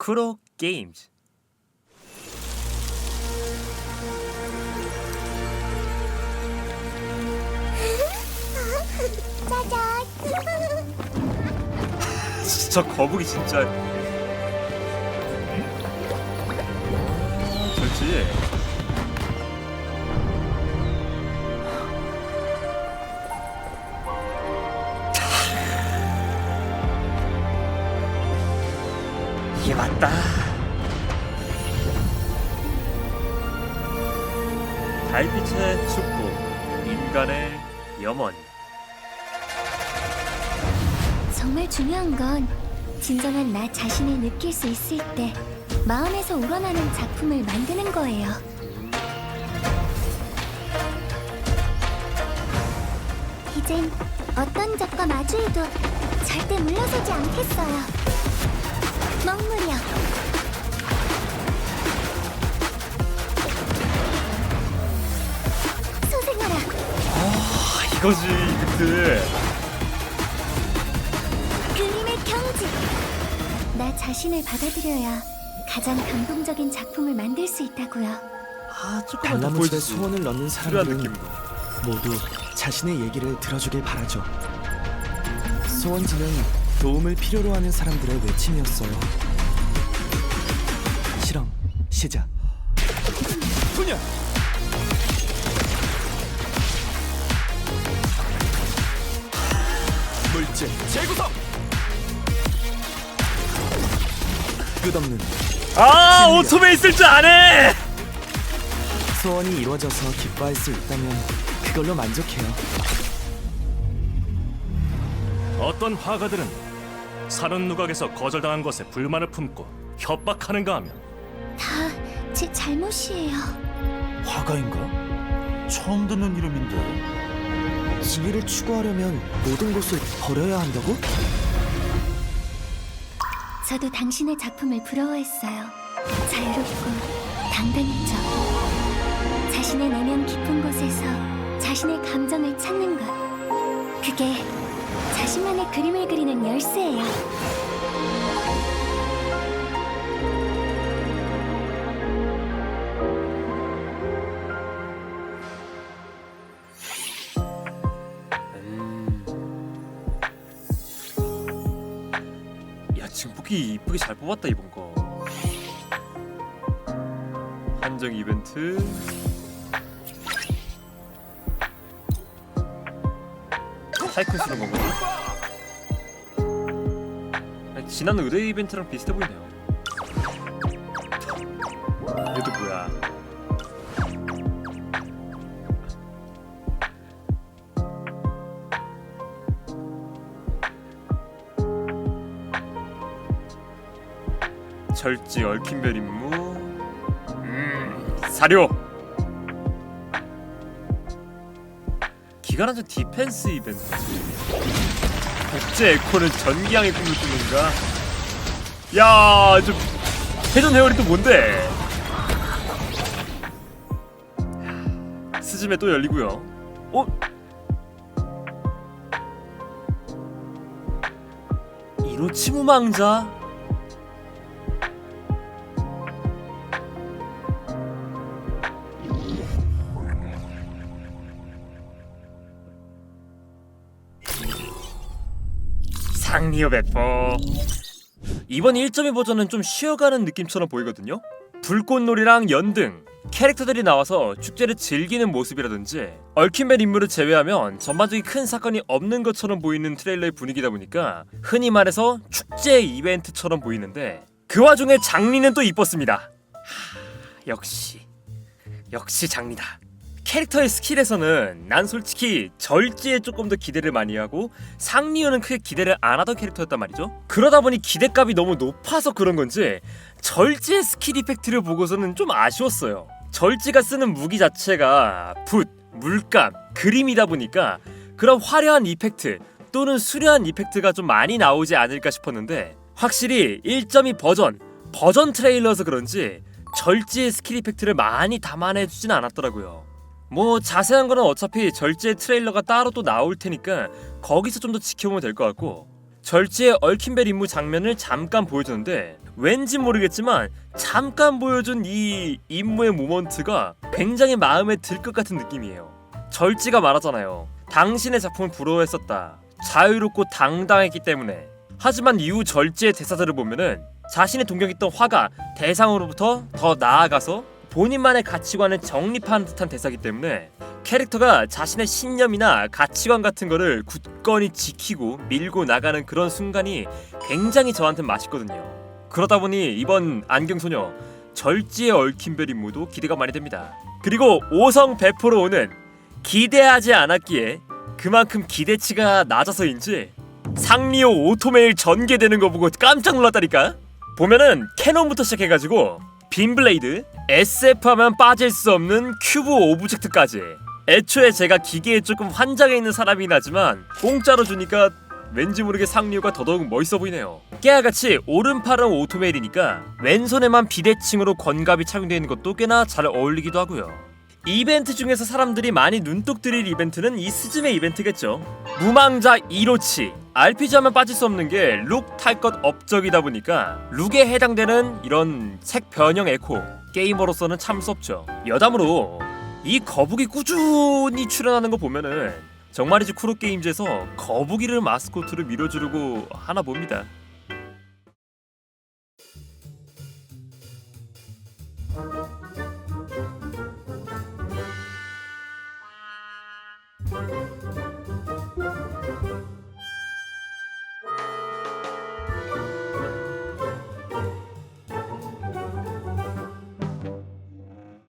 쿠로 게임즈. 짜잔. 진짜 거북이 진짜. 그렇지 이게 맞다 달빛의 축복 인간의 염원 정말 중요한 건 진정한 나 자신을 느낄 수 있을 때 마음에서 우러나는 작품을 만드는 거예요. 이젠 어떤 적과 마주해도 절대 물러서지 않겠어요. 먹물이요. 소생아라. 아 이거지 이것들 그림의 경지. 나 자신을 받아들여야 가장 감동적인 작품을 만들 수 있다고요. 아 조금만 더 달나무집에 보여주지 소원을 넣는 필요한 사람들은 느낌으로 모두 자신의 얘기를 들어주길 바라죠. 소원지는 도움을 필요로 하는 사람들의 외침이었어요. 실험 시작. 분야. 물질 재구성. 끝없는 아. 오토메 있을 줄 아네 소원이 이루어져서 기뻐할 수 있다면 그걸로 만족해요. 어떤 화가들은 사는 누각에서 거절당한 것에 불만을 품고 협박하는가 하면 다 제 잘못이에요. 화가인가? 처음 듣는 이름인데 진리를 추구하려면 모든 것을 버려야 한다고? 저도 당신의 작품을 부러워했어요. 자유롭고 당당했죠. 자신의 내면 깊은 곳에서 자신의 감정을 찾는 것. 그게 자신만의 그림을 그리는 열쇠예요. 야 지금 무기 이쁘게 잘 뽑았다 이번 거 한정 이벤트 타이쿤 쓰는? 아니, 지난 의뢰 이벤트랑 비슷해 보이네요. 얘도 뭐야? 절지 얽힌별 임무. 음 사료. 기간한전 디펜스 이벤트 국제 에코는 전기양의 꿈을 꾸는가? 야 좀 회전 회오리 또 뭔데? 스즈메 또 열리고요. 어? 이로 치무망자 상리오 배포 이번 1.2 버전은 좀 쉬어가는 느낌처럼 보이거든요. 불꽃놀이랑 연등 캐릭터들이 나와서 축제를 즐기는 모습이라든지 얽힌 맨 인물을 제외하면 전반적인 큰 사건이 없는 것처럼 보이는 트레일러의 분위기다 보니까 흔히 말해서 축제 이벤트처럼 보이는데 그 와중에 장리는 또 이뻤습니다. 하, 역시 역시 장리다 캐릭터의 스킬에서는 난 솔직히 절지에 조금 더 기대를 많이 하고 상리오는 크게 기대를 안 하던 캐릭터였단 말이죠. 그러다 보니 기대값이 너무 높아서 그런 건지 절지의 스킬 이펙트를 보고서는 좀 아쉬웠어요. 절지가 쓰는 무기 자체가 붓, 물감, 그림이다 보니까 그런 화려한 이펙트 또는 수려한 이펙트가 좀 많이 나오지 않을까 싶었는데 확실히 1.2 버전, 버전 트레일러서 그런지 절지의 스킬 이펙트를 많이 담아내주진 않았더라고요. 뭐 자세한 거는 어차피 절제 트레일러가 따로 또 나올 테니까 거기서 좀 더 지켜보면 될 것 같고 절제의 얽힌벨 임무 장면을 잠깐 보여줬는데 왠지 모르겠지만 잠깐 보여준 이 임무의 모먼트가 굉장히 마음에 들 것 같은 느낌이에요. 절지가 말하잖아요. 당신의 작품을 부러워했었다. 자유롭고 당당했기 때문에. 하지만 이후 절지의 대사들을 보면은 자신이 동경했던 화가 대상으로부터 더 나아가서 본인만의 가치관을 정립하는 듯한 대사기 때문에 캐릭터가 자신의 신념이나 가치관 같은 거를 굳건히 지키고 밀고 나가는 그런 순간이 굉장히 저한테 맛있거든요. 그러다 보니 이번 안경소녀 절지에 얽힌 별 임무도 기대가 많이 됩니다. 그리고 오성 배포로 오는 기대하지 않았기에 그만큼 기대치가 낮아서인지 상리오 오토메일 전개되는 거 보고 깜짝 놀랐다니까. 보면은 캐논부터 시작해가지고 빔블레이드, SF 하면 빠질 수 없는 큐브 오브젝트까지. 애초에 제가 기계에 조금 환장해 있는 사람이긴 하지만 공짜로 주니까 왠지 모르게 상류가 더더욱 멋있어 보이네요. 깨알같이 오른팔은 오토메일이니까 왼손에만 비대칭으로 권갑이 착용되어 있는 것도 꽤나 잘 어울리기도 하고요. 이벤트 중에서 사람들이 많이 눈독 들일 이벤트는 이 스즈메 이벤트겠죠. 무망자 1호치. RPG 하면 빠질 수 없는 게 룩 탈 것 업적이다 보니까 룩에 해당되는 이런 색 변형 에코 게이머로서는 참 무섭죠. 여담으로 이 거북이 꾸준히 출연하는 거 보면은 정말이지 쿠로 게임즈에서 거북이를 마스코트로 밀어주려고 하나 봅니다.